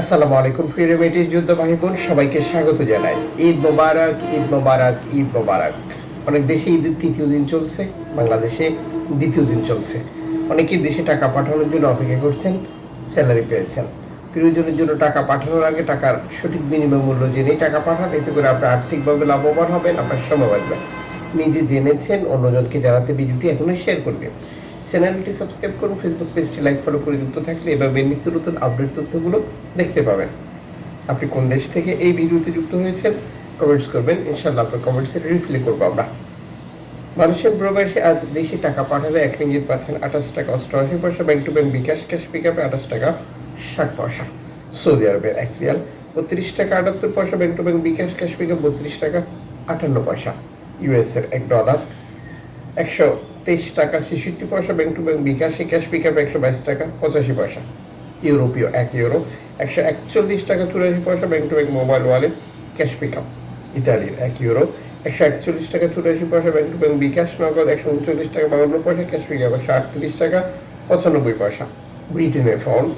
আসসালামু আলাইকুম, প্রিয় রেমিটিস যুদ্ধ ভাই বোন, সবাইকে স্বাগত জানাই। ঈদ মোবারক ঈদ মোবারক ঈদ মোবারক। অনেক দেশে ঈদের তৃতীয় দিন চলছে, বাংলাদেশে দ্বিতীয় দিন চলছে। অনেকেই দেশে টাকা পাঠানোর জন্য অপেক্ষা করছেন, স্যালারি পেয়েছেন। প্রিয়জনের জন্য টাকা পাঠানোর আগে টাকার সঠিক বিনিময় মূল্য জেনেই টাকা পাঠান, এতে করে আপনার আর্থিকভাবে লাভবান হবেন, আপনার সময় বাঁচবে। নিজে জেনেছেন, অন্যজনকে জানাতে ভিডিওটি এখনই শেয়ার করে দিন চ্যানেলটি সাবস্ক্রাইব করুন ফেসবুক পেজটি লাইক ফলো করে যুক্ত থাকলে এভাবে নিত্য নতুন আপডেট তথ্যগুলো দেখতে পাবেন। আপনি কোন দেশ থেকে এই ভিডিওতে যুক্ত হয়েছেন কমেন্টস করবেন ইনশাল্লাহ আপনার কমেন্টসে রিপ্লাই করব আমরা। মানুষের প্রবাসী আজ দেশে টাকা পাঠালে এক রিঙ্গিত পাচ্ছেন আঠাশ টাকা অষ্টআশি পয়সা bank to bank bKash cash pick আপে আঠাশ টাকা, ষাট পয়সা। সৌদি আরবের এক রিয়াল, বত্রিশ টাকা আটাত্তর পয়সা bank to bank bKash cash pick up বত্রিশ টাকা আটান্ন পয়সা। ইউএসের এক ডলার একশো তেইশ টাকা, ছেষট্টি পয়সা ব্যাংক টু ব্যাংক বিকাশে ক্যাশ পিক আপ একশো বাইশ টাকা, পঁচাশি পয়সা। ইউরোপীয়, এক ইউরো, একশো একচল্লিশ টাকা, চুরাশি পয়সা bank to bank mobile wallet cash pick up ইতালির, এক ইউরো, একশো একচল্লিশ টাকা, চুরাশি পয়সা ব্যাংক টু ব্যাংক বিকাশ, নগদ একশো উনচল্লিশ টাকা, বাউন্ন পয়সা ক্যাশ পিক আপ একশো আটত্রিশ টাকা, পঁচানব্বই পয়সা। ব্রিটেনের ফাউন্ড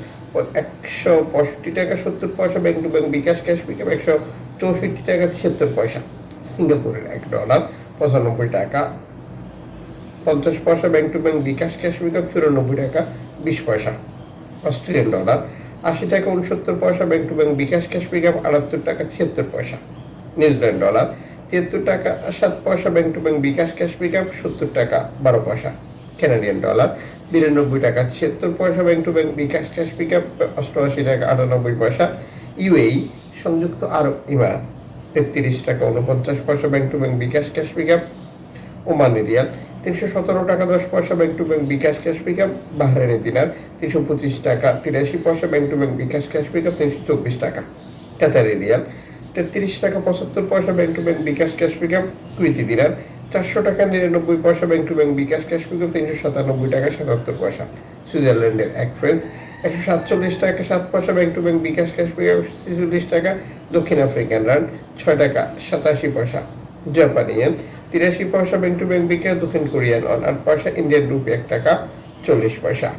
একশো পঁয়ষট্টি টাকা, সত্তর পয়সা bank to bank bKash cash pick up একশো চৌষট্টি টাকা, ছিয়াত্তর পয়সা। সিঙ্গাপুরের এক ডলার পঁচানব্বই টাকা পঞ্চাশ পয়সা bank to bank bKash cash pickup চুরানব্বই টাকা, বিশ পয়সা। অস্ট্রেলিয়ান ডলার আশি টাকা উনসত্তর পয়সা bank to bank bKash cash pickup আটাত্তর টাকা, ছিয়াত্তর পয়সা। নিউজিল্যান্ড ডলার তিয়াত্তর টাকা সাত পয়সা bank to bank bKash cash pickup সত্তর টাকা, বারো পয়সা। কানাডিয়ান ডলার বিরানব্বই টাকা, ছিয়াত্তর পয়সা bank to bank bKash cash pickup অষ্টআশি টাকা, আটানব্বই পয়সা। ইউএই সংযুক্ত আরব ইমারাত। তেত্রিশ টাকা উনপঞ্চাশ পয়সা bank to bank bKash cash pickup Omani riyal. তিনশো সতেরো টাকা দশ পয়সা bank to bank bKash cash pickup বাহরাইনের dinar তিনশো পঁচিশ টাকা, তিরাশি পয়সা bank to bank bKash cash pickup তিনশো চব্বিশ টাকা। কাতারি রিয়াল, তেত্রিশ টাকা পঁচাত্তর পয়সা bank to bank bKash cash pickup Kuwaiti dinar, চারশো টাকা নিরানব্বই পয়সা bank to bank bKash cash pickup তিনশো সাতানব্বই টাকা সাতাত্তর পয়সা। সুইজারল্যান্ডের এক ফ্রেন্স একশো সাতচল্লিশ টাকা সাত পয়সা bank to bank bKash cash pickup ছেচল্লিশ টাকা দক্ষিণ আফ্রিকান রান, ছয় টাকা সাতাশি পয়সা। জাপানি ইয়েন তিরাশি পয়সা ব্যাংক টু ব্যাংক বিকাশ দক্ষিণ কোরিয়ান অন আট পয়সা ইন্ডিয়ান রুপি এক টাকা, চল্লিশ পয়সা।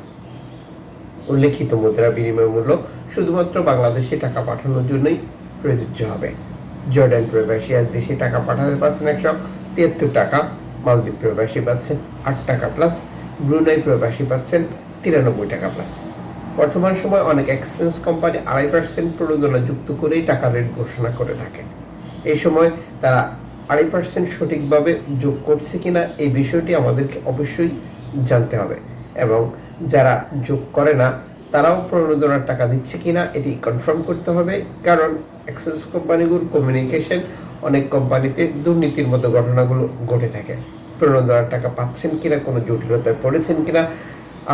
উল্লেখিত মুদ্রা বিনিময় মূল্য শুধুমাত্র বাংলাদেশে টাকা পাঠানোর জন্যই প্রযোজ্য হবে। জর্ডান প্রবাসী আজ দেশে টাকা পাঠাতে পারছেন একশো তিয়াত্তর টাকা, মালদ্বীপ প্রবাসী পাচ্ছেন আট টাকা প্লাস ব্রুনাই প্রবাসী পাচ্ছেন তিরানব্বই টাকা প্লাস বর্তমান সময় অনেক এক্সচেঞ্জ কোম্পানি আড়াই পার্সেন্ট প্রণোদনা যুক্ত করেই টাকা রেট ঘোষণা করে থাকে। এই সময় তারা আড়াই পার্সেন্ট সঠিকভাবে যোগ করছে কিনা এই বিষয়টি আমাদেরকে অবশ্যই জানতে হবে। এবং যারা যোগ করে না, তারাও প্রণোদনার টাকা দিচ্ছে কিনা এটি কনফার্ম করতে হবে। কারণ এক্সেস কোম্পানিগুলোর কমিউনিকেশন অনেক কোম্পানিতে দুর্নীতির মতো ঘটনাগুলো ঘটে থাকে। প্রণোদনার টাকা পাচ্ছেন কিনা, কোনো জটিলতায় পড়েছেন কিনা,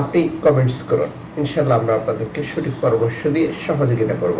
আপনি কমেন্টস করুন। ইনশাল্লাহ আমরা আপনাদেরকে সঠিক পরামর্শ দিয়ে সহযোগিতা করব।